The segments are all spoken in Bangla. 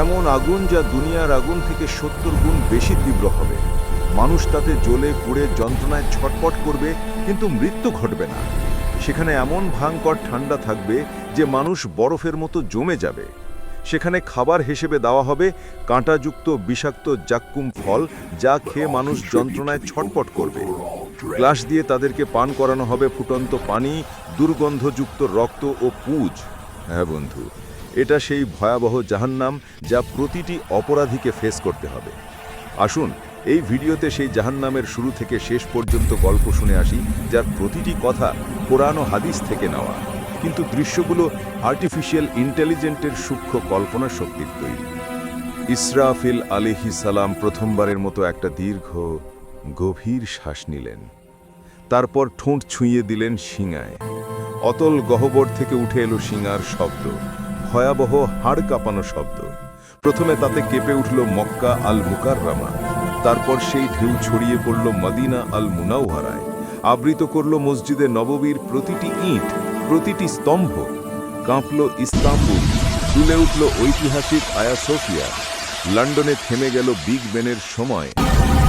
এমন আগুন যা দুনিয়ার আগুন থেকে সত্তর গুণ বেশি তীব্র হবে। মানুষ তাতে জ্বলে, পুড়ে, যন্ত্রণায় ছটপট করবে, কিন্তু মৃত্যু ঘটবে না। সেখানে এমন ভয়ঙ্কর ঠান্ডা থাকবে যে মানুষ বরফের মতো জমে যাবে। সেখানে খাবার হিসেবে দেওয়া হবে কাঁটাযুক্ত বিষাক্ত জাক্কুম ফল যা খেয়ে মানুষ যন্ত্রণায় ছটপট করবে। গ্লাস দিয়ে তাদেরকে পান করানো হবে ফুটন্ত পানি, দুর্গন্ধযুক্ত রক্ত ও পুজ। হ্যাঁ বন্ধু এটা সেই ভয়াবহ জাহান্নাম যা প্রতিটি অপরাধীকে ফেস করতে হবে। আসুন, এই ভিডিওতে সেই জাহান্নামের শুরু থেকে শেষ পর্যন্ত গল্প শুনে আসি, যার প্রতিটি কথা কোরআন ও হাদিস থেকে নেওয়া। কিন্তু দৃশ্যগুলো আর্টিফিশিয়াল ইন্টেলিজেন্টের সূক্ষ্ম কল্পনা শক্তির তৈরি। ইসরাফিল আলিহি সালাম প্রথমবারের মতো একটা দীর্ঘ, গভীর শ্বাস নিলেন। তারপর ঠোঁট ছুঁয়ে দিলেন শিঙায়। অতল গহ্বর থেকে উঠে এলো শিঙার শব্দ। ভয়াবহ হাড় কাঁপানো শব্দ। প্রথমে তাতে কেঁপে উঠল মক্কা আল মুকাররামা তারপর সেই ঢেউ ছড়িয়ে পড়ল মদিনা আল মুনাওহারায় আবৃত করল মসজিদে নববীর প্রতিটি ইট, প্রতিটি স্তম্ভ। কাঁপল ইস্তাম্বুল তুলে উঠল ঐতিহাসিক আয়া সোফিয়া লন্ডনে থেমে গেল বিগ বেনের সময়।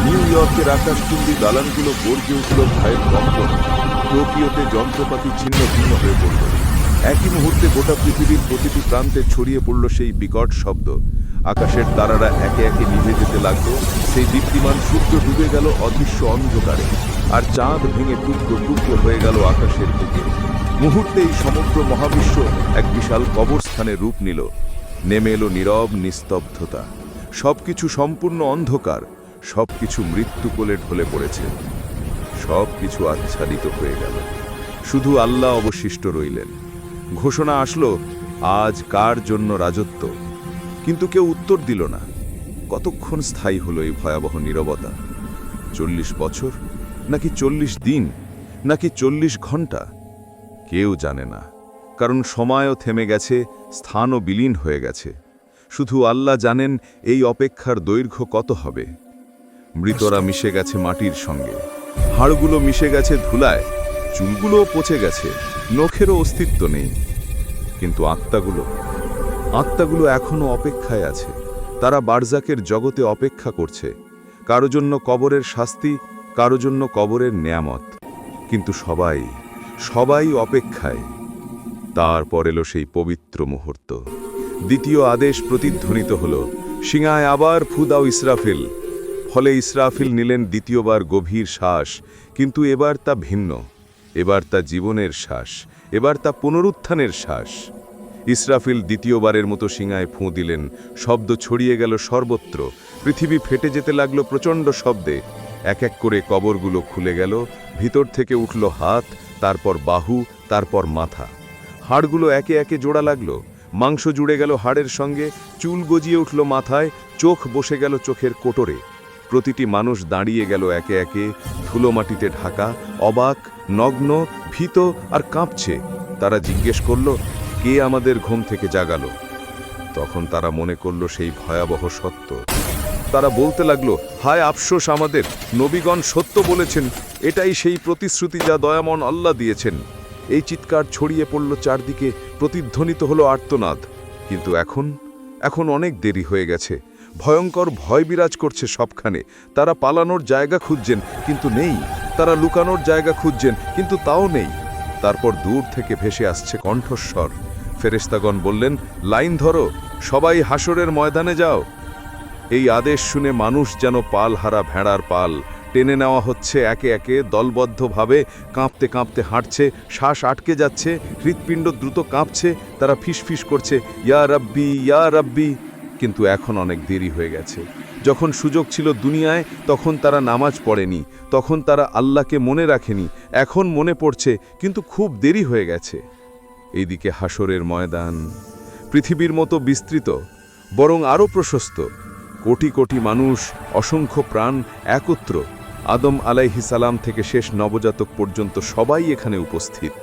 নিউ ইয়র্কের আকাশচুম্বী দালানগুলো গর্জে উঠল ভয়ের কম্পন। টোকিওতে যন্ত্রপাতি ছিন্ন ভিন্ন হয়ে পড়ল। একই মুহূর্তে গোটা পৃথিবীর প্রতিটি প্রান্তে ছড়িয়ে পড়ল সেই বিকট শব্দ। আকাশের তারারা একে একে নিভে যেতে লাগল, সেই দীপ্তিমান সূর্য ডুবে গেল অদৃশ্য অন্ধকারে, আর চাঁদ ভেঙে টুকরো টুকরো হয়ে গেল আকাশের বুকে। মুহূর্তেই সমগ্র মহাবিশ্ব এক বিশাল কবরস্থানে রূপ নিল। নেমে এলো নীরব নিস্তব্ধতা। সবকিছু সম্পূর্ণ অন্ধকার, সবকিছু মৃত্যু কোলে ঢলে পড়েছে। সবকিছু আচ্ছাদিত হয়ে গেল। শুধু আল্লাহ অবশিষ্ট রইলেন। ঘোষণা আসলো, আজ কার জন্য রাজত্ব? কিন্তু কেউ উত্তর দিল না। কতক্ষণ স্থায়ী হলো এই ভয়াবহ নীরবতা? চল্লিশ বছর? নাকি চল্লিশ দিন? নাকি চল্লিশ ঘণ্টা কেউ জানে না, কারণ সময়ও থেমে গেছে, স্থানও বিলীন হয়ে গেছে। শুধু আল্লাহ জানেন এই অপেক্ষার দৈর্ঘ্য কত হবে। মৃতরা মিশে গেছে মাটির সঙ্গে। হাড়গুলো মিশে গেছে ধুলায়। চুলগুলোও পচে গেছে। নখেরও অস্তিত্ব নেই। কিন্তু আত্মাগুলো আত্মাগুলো এখনও অপেক্ষায় আছে। তারা বারজাকের জগতে অপেক্ষা করছে। কারও জন্য কবরের শাস্তি, কারও জন্য কবরের নেয়ামত। কিন্তু সবাই সবাই অপেক্ষায়। তারপর এলো সেই পবিত্র মুহূর্ত। দ্বিতীয় আদেশ প্রতিধ্বনিত হল সিঙায় আবার ফুদাও ইসরাফিল। ফলে ইসরাফিল নিলেন দ্বিতীয়বার গভীর শ্বাস, কিন্তু এবার তা ভিন্ন, এবার তা জীবনের শ্বাস। এবার তা পুনরুত্থানের শ্বাস। ইসরাফিল দ্বিতীয়বারের মতো সিঙায় ফুঁ দিলেন, শব্দ ছড়িয়ে গেল সর্বত্র, পৃথিবী ফেটে যেতে লাগল প্রচণ্ড শব্দে। এক এক করে কবরগুলো খুলে গেল, ভিতর থেকে উঠল হাত, তারপর বাহু, তারপর মাথা। হাড়গুলো একে একে জোড়া লাগল, মাংস জুড়ে গেল হাড়ের সঙ্গে, চুল গজিয়ে উঠল মাথায়, চোখ বসে গেল চোখের কোটরে। প্রতিটি মানুষ দাঁড়িয়ে গেল একে একে, ধুলো মাটিতে ঢাকা, অবাক, নগ্ন, ভীত আর কাঁপছে। তারা জিজ্ঞেস করল, কে আমাদের ঘুম থেকে জাগালো? তখন তারা মনে করল, সেই ভয়াবহ সত্য। তারা বলতে লাগল, হায় আফসোস আমাদের! নবীগণ সত্য বলেছেন। এটাই সেই প্রতিশ্রুতি যা দয়ামন আল্লাহ দিয়েছেন। এই চিৎকার ছড়িয়ে পড়ল চারদিকে, প্রতিধ্বনিত হলো আর্তনাদ। কিন্তু এখন এখন অনেক দেরি হয়ে গেছে। ভয়ঙ্কর ভয় বিরাজ করছে সবখানে। তারা পালানোর জায়গা খুঁজছেন, কিন্তু নেই। তারা লুকানোর জায়গা খুঁজছেন, কিন্তু তাও নেই। তারপর দূর থেকে ভেসে আসছে কণ্ঠস্বর। ফেরেস্তাগণ বললেন, লাইন ধরো, সবাই হাসরের ময়দানে যাও। এই আদেশ শুনে মানুষ যেন পাল হারা ভেড়ার পাল। টেনে নেওয়া হচ্ছে একে একে, দলবদ্ধভাবে, কাঁপতে কাঁপতে হাঁটছে, শ্বাস আটকে যাচ্ছে, হৃৎপিণ্ড দ্রুত কাঁপছে, তারা ফিসফিস করছে, ইয়া রাব্বি ইয়া রাব্বি। কিন্তু এখন অনেক দেরি হয়ে গেছে। যখন সুযোগ ছিল দুনিয়ায়, তখন তারা নামাজ পড়েনি, তখন তারা আল্লাহকে মনে রাখেনি, এখন মনে পড়ছে, কিন্তু খুব দেরি হয়ে গেছে। এইদিকে হাসরের ময়দান পৃথিবীর মতো বিস্তৃত, বরং আরও প্রশস্ত। কোটি কোটি মানুষ, অসংখ্য প্রাণ একত্র। আদম আলাইহি সালাম থেকে শেষ নবজাতক পর্যন্ত সবাই এখানে উপস্থিত।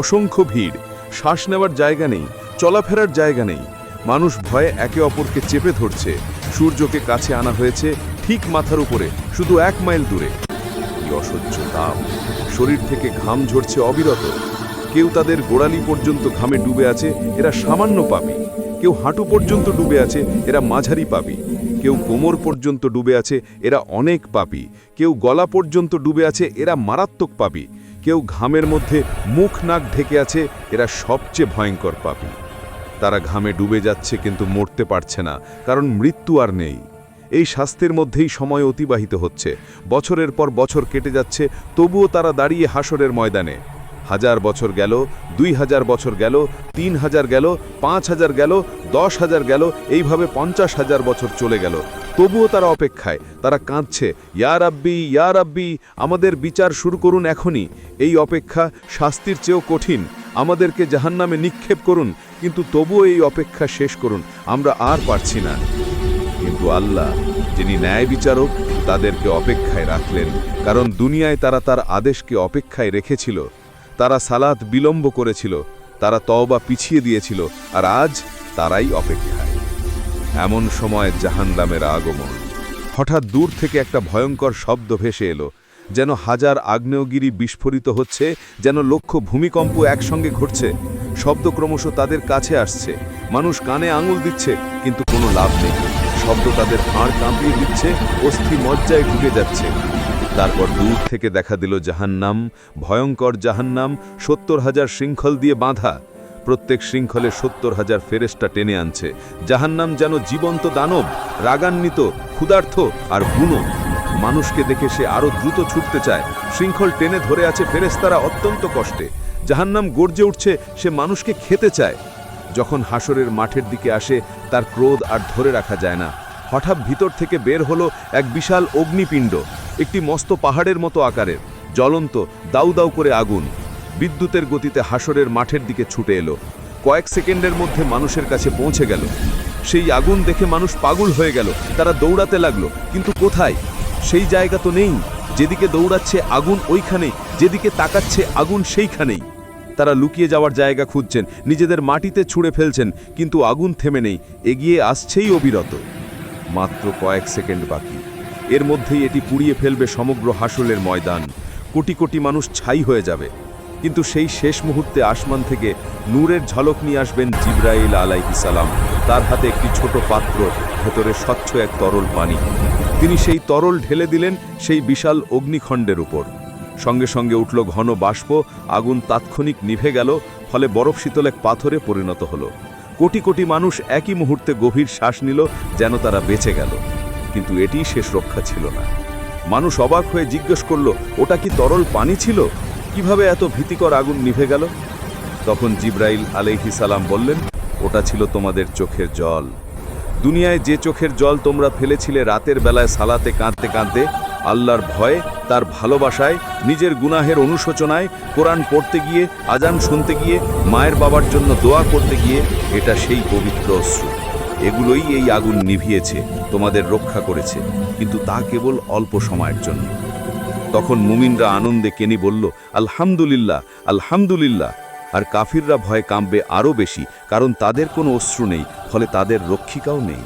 অসংখ্য ভিড়, শ্বাস নেওয়ার জায়গা নেই, চলাফেরার জায়গা নেই। মানুষ ভয়ে একে অপরকে চেপে ধরছে। সূর্যকে কাছে আনা হয়েছে ঠিক মাথার উপরে, শুধু এক মাইল দূরে। অসহ্য তাপ শরীর থেকে ঘাম ঝরছে অবিরত। কেউ তাদের গোড়ালি পর্যন্ত ঘামে ডুবে আছে, এরা সামান্য পাপী। কেউ হাঁটু পর্যন্ত ডুবে আছে, এরা মাঝারি পাপী। কেউ কোমর পর্যন্ত ডুবে আছে, এরা অনেক পাপী। কেউ গলা পর্যন্ত ডুবে আছে, এরা মারাত্মক পাপী। কেউ ঘামের মধ্যে মুখ নাক ঢেকে আছে, এরা সবচেয়ে ভয়ঙ্কর পাপী। তারা ঘামে ডুবে যাচ্ছে কিন্তু মরতে পারছে না, কারণ মৃত্যু আর নেই। এই শাস্তির মধ্যেই সময় অতিবাহিত হচ্ছে। বছরের পর বছর কেটে যাচ্ছে, তবুও তারা দাঁড়িয়ে হাসরের ময়দানে। হাজার বছর গেল, দুই হাজার বছর গেল, তিন হাজার গেল, পাঁচ হাজার গেল, দশ হাজার গেল, এইভাবে পঞ্চাশ হাজার বছর চলে গেল। তবুও তারা অপেক্ষায়, তারা কাঁদছে, ইয়া রাব্বি ইয়া রাব্বি, আমাদের বিচার শুরু করুন এখনই। এই অপেক্ষা শাস্তির চেয়েও কঠিন। আমাদেরকে জাহান্নামে নিক্ষেপ করুন কিন্তু তবুও এই অপেক্ষা শেষ করুন, আমরা আর পারছি না। কিন্তু আল্লাহ, যিনি ন্যায় বিচারক, তাদেরকে অপেক্ষায় রাখলেন, কারণ দুনিয়ায় তারা তার আদেশকে অপেক্ষায় রেখেছিল। তারা সালাত বিলম্ব করেছিল, তারা তওবা পিছিয়ে দিয়েছিল, আর আজ তারাই অপেক্ষায়। এমন সময় জাহান্নামের আগমন। হঠাৎ দূর থেকে একটা ভয়ঙ্কর শব্দ ভেসে এলো, যেন হাজার আগ্নেয়গিরি বিস্ফোরিত হচ্ছে, যেন লক্ষ ভূমিকম্প একসঙ্গে ঘটছে। শব্দ ক্রমশ তাদের কাছে আসছে। মানুষ কানে আঙুল দিচ্ছে, কিন্তু কোনো লাভ নেই। শব্দ তাদের হাড় কাঁপিয়ে দিচ্ছে, অস্থি মজ্জায় ঢুকে যাচ্ছে। তারপর দূর থেকে দেখা দিল জাহান্নাম, ভয়ঙ্কর জাহান্নাম, সত্তর হাজার শৃঙ্খল দিয়ে বাঁধা। প্রত্যেক শৃঙ্খলে সত্তর হাজার ফেরেস্টা টেনে আনছে। জাহান্নাম যেন জীবন্ত দানব, রাগান্বিত, ক্ষুধার্থ আর বুনো মানুষকে দেখে সে আরও দ্রুত ছুটতে চায়। শৃঙ্খল টেনে ধরে আছে ফেরেস্তারা অত্যন্ত কষ্টে। জাহান্নাম গর্জে উঠছে, সে মানুষকে খেতে চায়। যখন হাসরের মাঠের দিকে আসে, তার ক্রোধ আর ধরে রাখা যায় না। হঠাৎ ভিতর থেকে বের হলো এক বিশাল অগ্নিপিণ্ড, একটি মস্ত পাহাড়ের মতো আকারের। জ্বলন্ত, দাউ দাউ করে আগুন। বিদ্যুতের গতিতে হাসরের মাঠের দিকে ছুটে এলো। কয়েক সেকেন্ডের মধ্যে মানুষের কাছে পৌঁছে গেল। সেই আগুন দেখে মানুষ পাগল হয়ে গেল। তারা দৌড়াতে লাগল, কিন্তু কোথায়? সেই জায়গা তো নেই। যেদিকে দৌড়াচ্ছে আগুন ওইখানেই যেদিকে তাকাচ্ছে আগুন সেইখানেই। তারা লুকিয়ে যাওয়ার জায়গা খুঁজছেন, নিজেদের মাটিতে ছুঁড়ে ফেলছেন, কিন্তু আগুন থেমে নেই, এগিয়ে আসছেই অবিরত। মাত্র কয়েক সেকেন্ড বাকি। এর মধ্যেই এটি পুড়িয়ে ফেলবে সমগ্র হাসলের ময়দান। কোটি কোটি মানুষ ছাই হয়ে যাবে। কিন্তু সেই শেষ মুহূর্তে আসমান থেকে নূরের ঝলক নিয়ে আসবেন জিব্রাইল আলাইহিসালাম তার হাতে একটি ছোট পাত্র, ভেতরে স্বচ্ছ এক তরল পানি। তিনি সেই তরল ঢেলে দিলেন সেই বিশাল অগ্নিখণ্ডের উপর। সঙ্গে সঙ্গে উঠল ঘন বাষ্প, আগুন তাৎক্ষণিক নিভে গেল, ফলে বরফ শীতল এক পাথরে পরিণত হলো। কোটি কোটি মানুষ একই মুহূর্তে গভীর শ্বাস নিল যেন তারা বেঁচে গেল। কিন্তু এটিই শেষ রক্ষা ছিল না। মানুষ অবাক হয়ে জিজ্ঞেস করল, ওটা কি তরল পানি ছিল? কীভাবে এত ভীতিকর আগুন নিভে গেল? তখন জিব্রাইল আলাইহি সালাম বললেন, ওটা ছিল তোমাদের চোখের জল। দুনিয়ায় যে চোখের জল তোমরা ফেলেছিলে রাতের বেলায় সালাতে কাঁদতে কাঁদতে, আল্লাহর ভয়ে, তার ভালোবাসায়, নিজের গুনাহের অনুশোচনায়, কোরআন পড়তে গিয়ে আজান শুনতে গিয়ে, মায়ের বাবার জন্য দোয়া করতে গিয়ে, এটা সেই পবিত্র অশ্রু। এগুলোই এই আগুন নিভিয়েছে, তোমাদের রক্ষা করেছে, কিন্তু তা কেবল অল্প সময়ের জন্য। তখন মুমিনরা আনন্দে কেনি বলল, আলহামদুলিল্লাহ আলহামদুলিল্লাহ। আর কাফিররা ভয়ে কাঁপবে আরও বেশি, কারণ তাদের কোনো অশ্রু নেই, ফলে তাদের রক্ষিকাও নেই।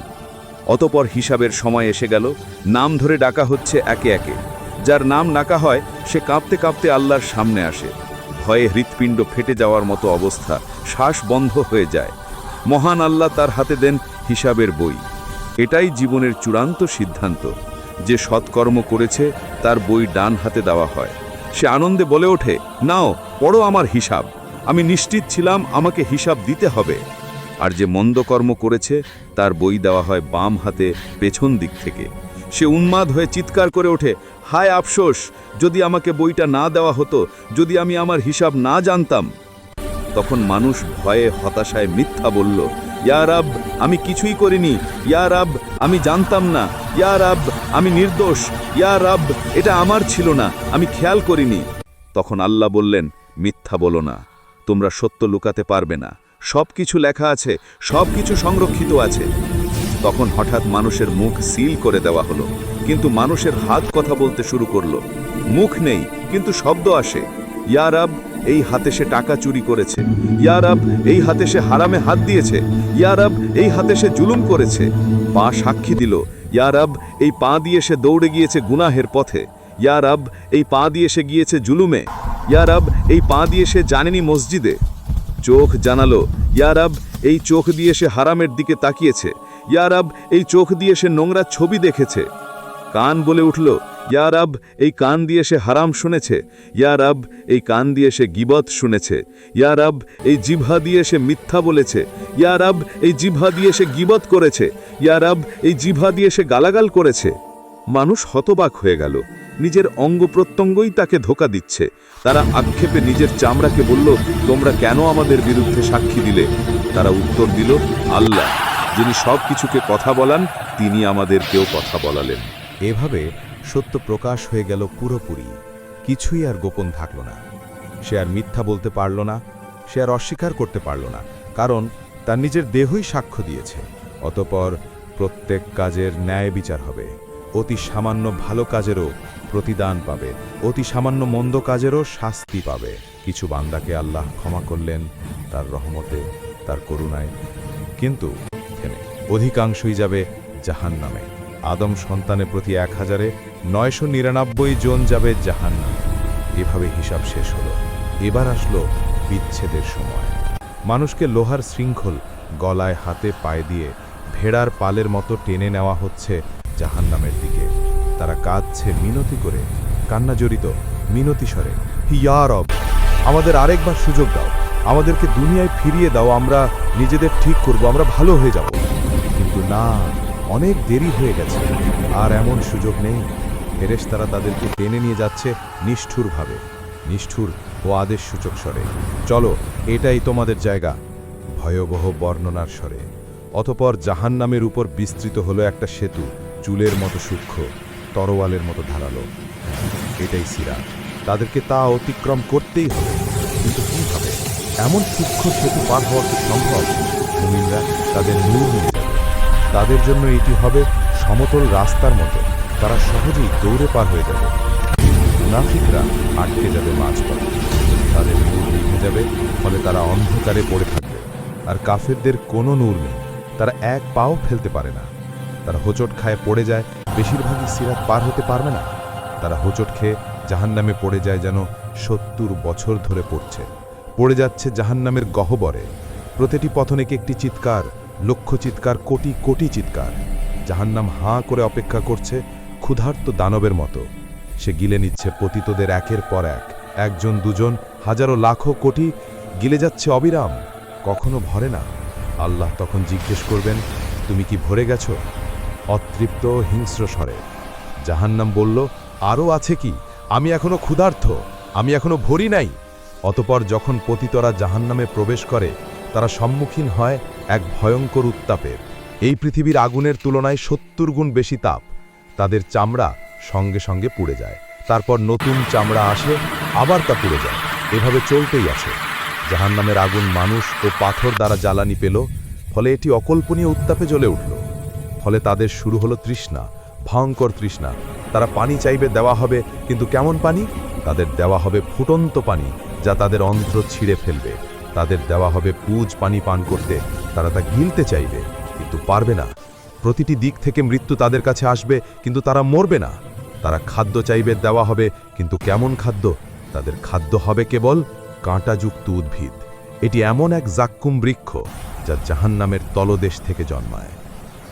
অতপর হিসাবের সময় এসে গেল, নাম ধরে ডাকা হচ্ছে একে একে। যার নাম নাকা হয়, সে কাঁপতে কাঁপতে আল্লাহর সামনে আসে। ভয়ে হৃৎপিণ্ড ফেটে যাওয়ার মতো অবস্থা, শ্বাস বন্ধ হয়ে যায়। মহান আল্লাহ তার হাতে দেন হিসাবের বই। এটাই জীবনের চূড়ান্ত সিদ্ধান্ত। যে সৎকর্ম করেছে, তার বই ডান হাতে দেওয়া হয়। সে আনন্দে বলে ওঠে, নাও, পড়ো আমার হিসাব। আমি নিশ্চিত ছিলাম আমাকে হিসাব দিতে হবে। আর যে মন্দকর্ম করেছে, তার বই দেওয়া হয় বাম হাতে পেছন দিক থেকে। সে উন্মাদ হয়ে চিৎকার করে ওঠে, হায় আফসোস, যদি আমাকে বইটা না দেওয়া হতো, যদি আমি আমার হিসাব না জানতাম। তখন মানুষ ভয়ে হতাশায় মিথ্যা বলল, ইয়া রাব, আমি কিছুই করিনি। ইয়া রাব, আমি জানতাম না। ইয়া রাব, আমি নির্দোষ। ইয়া রাব, এটা আমার ছিল না। আমি খেয়াল করিনি। তখন আল্লাহ বললেন, মিথ্যা বলো না। তোমরা সত্য লুকাতে পারবে না। সব কিছু লেখা আছে সব কিছু সংরক্ষিত আছে। তখন হঠাৎ মানুষের মুখ সিল করে দেওয়া হলো, কিন্তু মানুষের হাত কথা বলতে শুরু করল। মুখ নেই, কিন্তু শব্দ আসে। ইয়ারাব এই হাতে সে টাকা চুরি করেছে। ইয়ারাব এই হাতে সে হারামে হাত দিয়েছে। ইয়ারাব এই হাতে সে জুলুম করেছে। পা সাক্ষী দিল ইয়ারাব এই পা দিয়ে সে দৌড়ে গিয়েছে গুনাহের পথে। ইয়ারাব এই পা দিয়ে সে গিয়েছে জুলুমে। ইয়ারাব এই পা দিয়ে সে জানেনি মসজিদে। চোখ জানালো ইয়ারাব এই চোখ দিয়ে সে হারামের দিকে তাকিয়েছে। ইয়ারাব এই চোখ দিয়ে সে নোংরা ছবি দেখেছে। কান বলে উঠল ইয়ারাব এই কান দিয়ে সে হারাম শুনেছে। ইয়ারাব এই কান দিয়ে সে গিবত শুনেছে। ইয়ারাব এই জিভা দিয়ে সে মিথ্যা বলেছে। ইয়ারাব এই জিভা দিয়ে সে গিবত করেছে। ইয়ারাব এই জিভা দিয়ে সে গালাগাল করেছে। মানুষ হতবাক হয়ে গেল। নিজের অঙ্গ প্রত্যঙ্গই তাকে ধোকা দিচ্ছে। তারা আক্ষেপে নিজের চামড়াকে বলল, তোমরা কেন আমাদের বিরুদ্ধে সাক্ষী দিলে? তারা উত্তর দিল, আল্লাহ, যিনি সব কিছুকে কথা বলান, তিনি আমাদেরকেও কথা বলালেন। এভাবে সত্য প্রকাশ হয়ে গেল পুরোপুরি। কিছুই আর গোপন থাকল না। সে আর মিথ্যা বলতে পারল না, সে আর অস্বীকার করতে পারল না, কারণ তার নিজের দেহই সাক্ষ্য দিয়েছে। অতপর প্রত্যেক কাজের ন্যায় বিচার হবে। অতি সামান্য ভালো কাজেরও প্রতিদান পাবে। অতি সামান্য মন্দ কাজেরও শাস্তি পাবে। কিছু বান্দাকে আল্লাহ ক্ষমা করলেন, তার রহমতে, তার করুণায়। কিন্তু অধিকাংশই যাবে জাহান নামে আদম সন্তানের প্রতি এক হাজারে নয়শো নিরানব্বই জন যাবে জাহান নামে এভাবে হিসাব শেষ হলো। এবার আসলো বিচ্ছেদের সময়। মানুষকে লোহার শৃঙ্খল গলায় হাতে পায়ে দিয়ে, ভেড়ার পালের মতো টেনে নেওয়া হচ্ছে জাহান নামের দিকে। তারা কাঁদছে মিনতি করে। কান্না জড়িত মিনতি স্বরে হিয়া রব, আমাদের আরেকবার সুযোগ দাও। আমাদেরকে দুনিয়ায় ফিরিয়ে দাও, আমরা নিজেদের ঠিক করব, আমরা ভালো হয়ে যাব। কিন্তু না, অনেক দেরি হয়ে গেছে, আর এমন সুযোগ নেই। ফেরেশ তারা তাদেরকে টেনে নিয়ে যাচ্ছে নিষ্ঠুরভাবে। নিষ্ঠুর ও আদেশ সূচক স্বরে, চলো, এটাই তোমাদের জায়গা। ভয়াবহ বর্ণনার স্বরে। অতপর জাহান্নামের উপর বিস্তৃত হলো একটা সেতু, চুলের মতো সূক্ষ্ম। তরোয়ালের মতো ধারালো। এটাই সিরা তাদেরকে তা অতিক্রম করতেই হবে। কিন্তু কি হবে? এমন সূক্ষ্ম সেতু পার হওয়া কি সম্ভব? মুমিনরা তাদের নূর নিয়ে যাবে তাদের জন্য এটি হবে সমতল রাস্তার মতো। তারা সহজেই দৌড়ে পার হয়ে যাবে। মুনাফিকরা আটকে যাবে মাঝপথে তাদের নূর নিভে যাবে, ফলে তারা অন্ধকারে পড়ে থাকবে। আর কাফেরদের কোনো নূর নেই। তারা এক পাও ফেলতে পারে না। তারা হোঁচট খায় পড়ে যায় বেশিরভাগই সিরাত পার হতে পারবে না। তারা হোঁচট খেয়ে জাহান্নামে পড়ে যায় যেন সত্তর বছর ধরে পড়ছে। পড়ে যাচ্ছে জাহান্নামের গহ্বরে। প্রতিটি পথনেকে একটি চিৎকার লক্ষ চিৎকার, কোটি কোটি চিৎকার? জাহান্নাম হাঁ করে অপেক্ষা করছে ক্ষুধার্ত দানবের মতো। সে গিলে নিচ্ছে পতিতদের একের পর এক। একজন, দুজন, হাজারো, লাখো, কোটি গিলে যাচ্ছে অবিরাম। কখনো ভরে না। আল্লাহ তখন জিজ্ঞেস করবেন, তুমি কি ভরে গেছ? অতৃপ্ত হিংস্র স্বরে। জাহান্নাম বলল আরও আছে কি? আমি এখনও ক্ষুধার্থ আমি এখনও ভরি নাই। অতপর যখন পতিতরা জাহান্নামে প্রবেশ করে, তারা সম্মুখীন হয় এক ভয়ঙ্কর উত্তাপের। এই পৃথিবীর আগুনের তুলনায় সত্তর গুণ বেশি তাপ। তাদের চামড়া সঙ্গে সঙ্গে পুড়ে যায়। তারপর নতুন চামড়া আসে, আবার তা পুড়ে যায়। এভাবে চলতেই আছে। জাহান্নামের আগুন মানুষ ও পাথর দ্বারা জ্বালানি পেল, ফলে এটি অকল্পনীয় উত্তাপে জ্বলে উঠল। ফলে তাদের শুরু হলো তৃষ্ণা, ভয়ঙ্কর তৃষ্ণা। তারা পানি চাইবে, দেওয়া হবে, কিন্তু কেমন পানি? তাদের দেওয়া হবে ফুটন্ত পানি, যা তাদের অন্ত্র ছিঁড়ে ফেলবে। তাদের দেওয়া হবে পুজ পানি পান করতে, তারা তা গিলতে চাইবে, কিন্তু পারবে না। প্রতিটি দিক থেকে মৃত্যু তাদের কাছে আসবে, কিন্তু তারা মরবে না। তারা খাদ্য চাইবে, দেওয়া হবে, কিন্তু কেমন খাদ্য? তাদের খাদ্য হবে কেবল কাঁটাযুক্ত উদ্ভিদ। এটি এমন এক জাক্কুম বৃক্ষ, যা জাহান্নামের তলদেশ থেকে জন্মায়।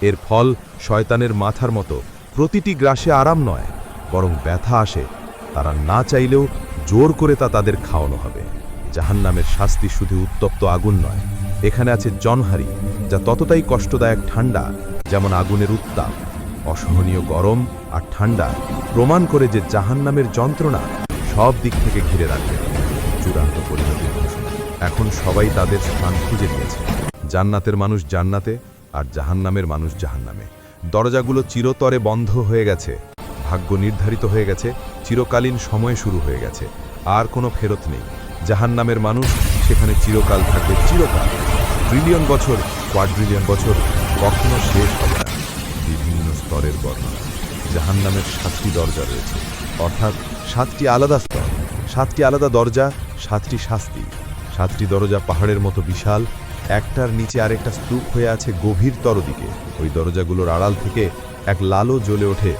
এর ফল শয়তানের মাথার মতো। প্রতিটি গ্রাসে আরাম নয়, বরং ব্যথা আসে। তারা না চাইলেও জোর করে তা তাদের খাওয়ানো হবে। জাহান্নামের শাস্তি শুধু উত্তপ্ত আগুন নয়। এখানে আছে জনহারি, যা ততটাই কষ্টদায়ক ঠান্ডা যেমন আগুনের উত্তাপ। অসহনীয় গরম আর ঠান্ডা প্রমাণ করে যে জাহান্নামের যন্ত্রণা সব দিক থেকে ঘিরে রাখবে চূড়ান্ত পরিণতির এখন সবাই তাদের স্থান খুঁজে নিয়েছে। জান্নাতের মানুষ জান্নাতে আর জাহান্নামের মানুষ জাহান্নামে। দরজাগুলো চিরতরে বন্ধ হয়ে গেছে। ভাগ্য নির্ধারিত হয়ে গেছে। চিরকালীন সময় শুরু হয়ে গেছে। আর কোনো ফেরত নেই। জাহান্নামের মানুষ সেখানে চিরকাল থাকবে। চিরকাল। ট্রিলিয়ন বছর, কোয়াড্রিলিয়ন বছর, কখনো শেষ হবে না। বিভিন্ন স্তরের বর্ণনা। জাহান্নামের সাতটি দরজা রয়েছে। অর্থাৎ সাতটি আলাদা স্তর। সাতটি আলাদা দরজা, সাতটি শাস্তি। সাতটি দরজা পাহাড়ের মতো বিশাল একটার নিচে আরেকটা স্তূপ হয়ে আছে গভীরতর দিকে ওই দরজাগুলোর আড়াল থেকে এক লালো জ্বলে ওঠে,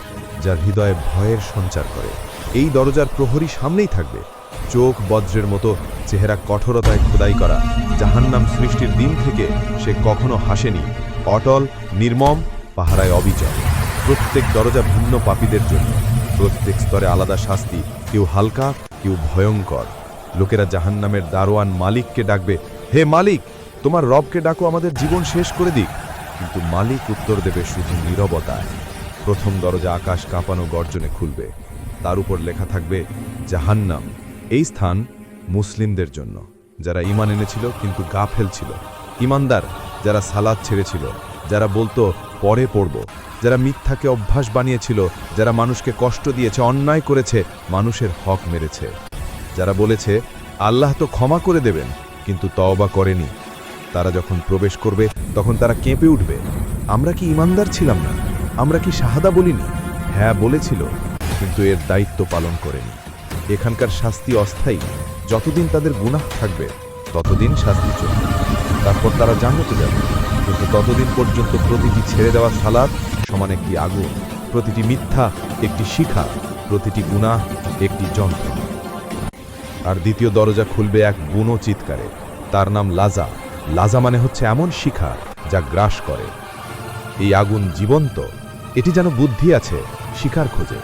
যার হৃদয়ে ভয়ের সঞ্চার করে। এই দরজার প্রহরী সামনেই থাকবে। চোখ বজ্রের মতো, চেহারা কঠোরতায় খোদাই করা। জাহান্নাম সৃষ্টির দিন থেকে সে কখনো হাসেনি। অটল, নির্মম, পাহারায় অবিচল। প্রত্যেক দরজা ভিন্ন পাপীদের জন্য। প্রত্যেক স্তরে আলাদা শাস্তি, কেউ হালকা, কেউ ভয়ঙ্কর। লোকেরা জাহান্নামের দারোয়ান মালিককে ডাকবে, হে মালিক! তোমার রবকে ডাকো, আমাদের জীবন শেষ করে দিক। কিন্তু মালিক উত্তর দেবে শুধু নীরবতায়। প্রথম দরজা আকাশ কাঁপানো গর্জনে খুলবে। তার উপর লেখা থাকবে, জাহান্নাম। এই স্থান মুসলিমদের জন্য। যারা ইমান এনেছিল কিন্তু গাফেল ছিল ইমানদার যারা সালাদ ছেড়েছিল, যারা বলতো, পরে পড়ব। যারা মিথ্যাকে অভ্যাস বানিয়েছিল, যারা মানুষকে কষ্ট দিয়েছে, অন্যায় করেছে, মানুষের হক মেরেছে। যারা বলেছে, আল্লাহ তো ক্ষমা করে দেবেন, কিন্তু তওবা করেনি। তারা যখন প্রবেশ করবে, তখন তারা কেঁপে উঠবে। আমরা কি ইমানদার ছিলাম না? আমরা কি শাহাদা বলিনি? হ্যাঁ বলেছিল, কিন্তু এর দায়িত্ব পালন করেনি। এখানকার শাস্তি অস্থায়ী। যতদিন তাদের গুনাহ থাকবে, ততদিন শাস্তি চলবে। তারপর তারা জান্নাতে যাবে। কিন্তু ততদিন পর্যন্ত প্রতিটি ছেড়ে দেওয়া সালাদ সমান একটি আগুন, প্রতিটি মিথ্যা একটি শিখা, প্রতিটি গুনাহ একটি যন্ত্রণা। আর দ্বিতীয় দরজা খুলবে এক বুনো চিৎকারে। তার নাম লাজা। লাজা মানে হচ্ছে এমন শিখা যা গ্রাস করে। এই আগুন জীবন্ত, এটি যেন বুদ্ধি আছে শিকার খোঁজে।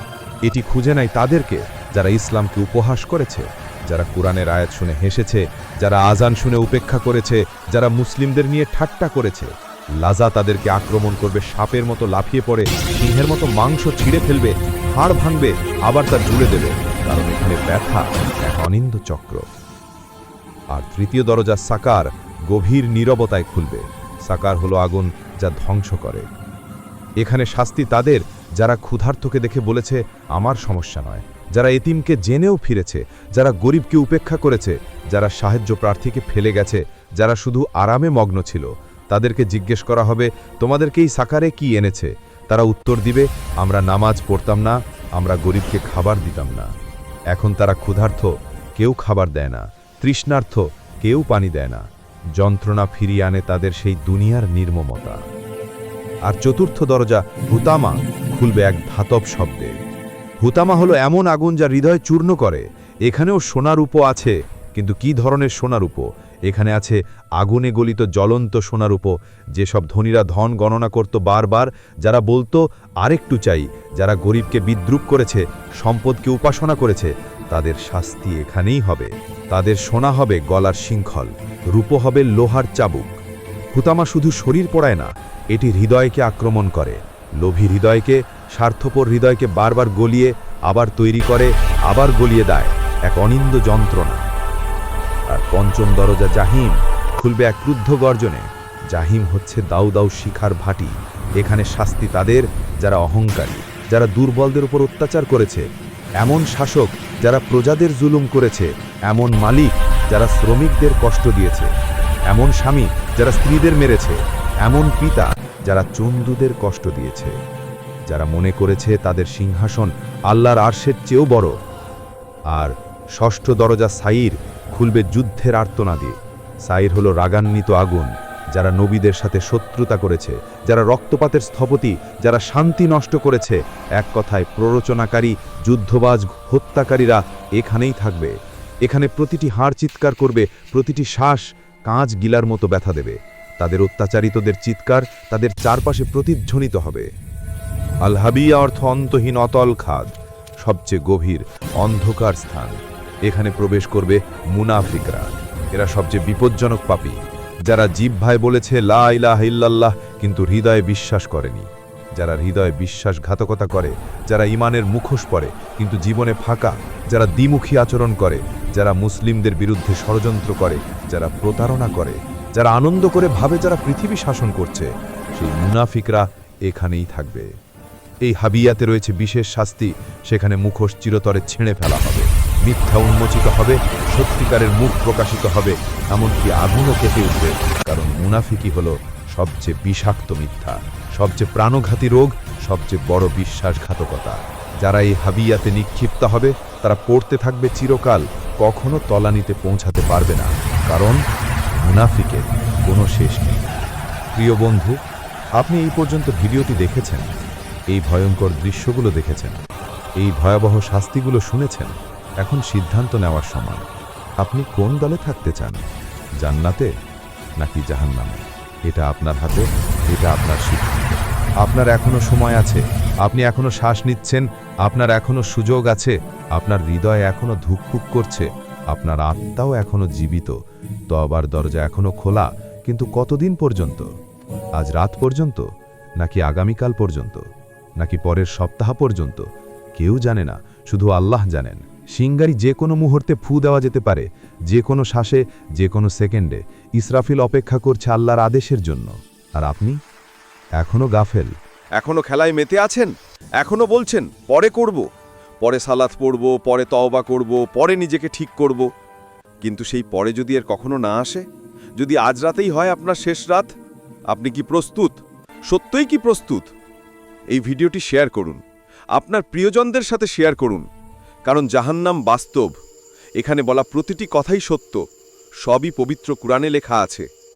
এটি খুঁজে নাই তাদেরকে যারা ইসলামকে উপহাস করেছে, যারা কোরআনের আয়াত শুনে হেসেছে, যারা আজান শুনে উপেক্ষা করেছে, যারা মুসলিমদের নিয়ে ঠাট্টা করেছে। লাজা তাদেরকে আক্রমণ করবে, সাপের মতো লাফিয়ে পড়ে, সিংহের মতো মাংস ছিঁড়ে ফেলবে, হাড় ভাঙবে, আবার তা জুড়ে দেবে। কারণ এখানে ব্যথা এক অনিন্দ চক্র। আর তৃতীয় দরজা সাকার গভীর নীরবতায় খুলবে। সাকার হলো আগুন যা ধ্বংস করে। এখানে শাস্তি তাদের যারা ক্ষুধার্তকে দেখে বলেছে, আমার সমস্যা নয়। যারা এতিমকে জেনেও ফিরেছে, যারা গরিবকে উপেক্ষা করেছে, যারা সাহায্য প্রার্থীকে ফেলে গেছে, যারা শুধু আরামে মগ্ন ছিল, তাদেরকে জিজ্ঞেস করা হবে তোমাদেরকে এই সাকারে কি এনেছে? তারা উত্তর দিবে, আমরা নামাজ পড়তাম না, আমরা গরিবকে খাবার দিতাম না। এখন তারা ক্ষুধার্থ কেউ খাবার দেয় না। তৃষ্ণার্থ কেউ পানি দেয় না। যন্ত্রণা ফিরিয়ে আনে তাদের সেই দুনিয়ার নির্মমতা। আর চতুর্থ দরজা হুতামা খুলবে এক ধাতব শব্দে। হুতামা হলো এমন আগুন যা হৃদয় চূর্ণ করে। এখানেও সোনার উপ আছে, কিন্তু কি ধরনের সোনার উপ? এখানে আছে আগুনে গলিত জ্বলন্ত সোনার উপ, যেসব ধনীরা ধন গণনা করত বারবার, যারা বলতো, আরেকটু চাই। যারা গরিবকে বিদ্রুপ করেছে, সম্পদকে উপাসনা করেছে তাদের শাস্তি এখানেই হবে। তাদের সোনা হবে গলার শৃঙ্খল, রূপ হবে লোহার চাবুক। হুতামা শুধু শরীর পড়ায় না, এটি হৃদয়কে আক্রমণ করে। লোভী হৃদয়কে, স্বার্থপর হৃদয়কে বারবার গলিয়ে, আবার তৈরি করে, আবার গলিয়ে দেয়। এক অনিন্দ যন্ত্রণা। আর পঞ্চম দরজা জাহিম, খুলবে এক ক্রুদ্ধ গর্জনে। জাহিম হচ্ছে দাউ দাউ শিখার ভাটি। এখানে শাস্তি তাদের, যারা অহংকারী, যারা দুর্বলদের উপর অত্যাচার করেছে। এমন শাসক যারা প্রজাদের জুলুম করেছে, এমন মালিক যারা শ্রমিকদের কষ্ট দিয়েছে, এমন স্বামী যারা স্ত্রীদের মেরেছে, এমন পিতা যারা চন্দুদের কষ্ট দিয়েছে। যারা মনে করেছে তাদের সিংহাসন আল্লাহর আর্শের চেয়েও বড়। আর ষষ্ঠ দরজা সাইর খুলবে যুদ্ধের আর্তনাদে। সাইর হলো রাগান্বিত আগুন, যারা নবীদের সাথে শত্রুতা করেছে, যারা রক্তপাতের স্থপতি, যারা শান্তি নষ্ট করেছে, এক কথায় প্ররোচনাকারী যুদ্ধবাজ হত্যাকারীরা এখানেই থাকবে। এখানে প্রতিটি হাড় চিৎকার করবে, প্রতিটি শ্বাস কাঁচ গিলার মতো ব্যথা দেবে। তাদের অত্যাচারিতদের চিৎকার তাদের চারপাশে প্রতিধ্বনিত হবে। আল হাবিয়া অর্থ অন্তহীন অতল খাদ, সবচেয়ে গভীর অন্ধকার স্থান। এখানে প্রবেশ করবে মুনাফিকরা। এরা সবচেয়ে বিপজ্জনক পাপী, যারা জিহ্ভায় বলেছে, লা ইলাহা ইল্লাল্লাহ কিন্তু হৃদয়ে বিশ্বাস করেনি। যারা হৃদয়ে বিশ্বাসঘাতকতা করে, যারা ইমানের মুখোশ পরে, কিন্তু জীবনে ফাঁকা, যারা দ্বিমুখী আচরণ করে, যারা মুসলিমদের বিরুদ্ধে ষড়যন্ত্র করে, যারা প্রতারণা করে, যারা আনন্দ করে ভাবে যারা পৃথিবী শাসন করছে, সেই মুনাফিকরা এখানেই থাকবে। এই হাবিয়াতে রয়েছে বিশেষ শাস্তি, সেখানে মুখোশ চিরতরে ছেড়ে ফেলা হবে। মিথ্যা উন্মোচিত হবে, সত্যিকারের মুখ প্রকাশিত হবে, এমনকি আগুনও কেটে উঠবে, কারণ মুনাফিকি হলো সবচেয়ে বিষাক্ত মিথ্যা, সবচেয়ে প্রাণঘাতী রোগ, সবচেয়ে বড় বিশ্বাসঘাতকতা। যারা এই হাবিয়াতে নিক্ষিপ্ত হবে, তারা পড়তে থাকবে চিরকাল, কখনো তলানিতে পৌঁছাতে পারবে না। কারণ মুনাফিকের কোনো শেষ নেই। প্রিয় বন্ধু, আপনি এই পর্যন্ত ভিডিওটি দেখেছেন? এই ভয়ঙ্কর দৃশ্যগুলো দেখেছেন? এই ভয়াবহ শাস্তিগুলো শুনেছেন? এখন সিদ্ধান্ত নেওয়ার সময়। আপনি কোন দলে থাকতে চান? জান্নাতে নাকি জাহান্নামে? এটা আপনার হাতে, এটা আপনার সিদ্ধান্ত। আপনার এখনও সময় আছে, আপনি এখনও শ্বাস নিচ্ছেন, আপনার এখনও সুযোগ আছে, আপনার হৃদয় এখনও ধুকপুক করছে, আপনার আত্মাও এখনও জীবিত। তবার দরজা এখনও খোলা, কিন্তু কতদিন পর্যন্ত? আজ রাত পর্যন্ত, নাকি আগামীকাল পর্যন্ত, নাকি পরের সপ্তাহ পর্যন্ত? কেউ জানে না, শুধু আল্লাহ জানেন। সিঙ্গারি যে কোনো মুহূর্তে ফু দেওয়া যেতে পারে, যে কোনো শ্বাসে, যে কোনো সেকেন্ডে। ইসরাফিল অপেক্ষা করছে আল্লাহর আদেশের জন্য। আর আপনি? এখনও গাফেল। এখনও খেলায় মেতে আছেন? এখনও বলছেন, পরে করব। পরে সালাত পড়ব, পরে তওবা করব, পরে নিজেকে ঠিক করব। কিন্তু সেই পরে যদি এর কখনো না আসে? যদি আজ রাতেই হয় আপনার শেষ রাত? আপনি কি প্রস্তুত? সত্যই কি প্রস্তুত? এই ভিডিওটি শেয়ার করুন। আপনার প্রিয়জনদের সাথে শেয়ার করুন। কারণ জাহান্নাম বাস্তব। এখানে বলা প্রতিটি কথাই সত্য। সবই পবিত্র কোরআনে লেখা আছে।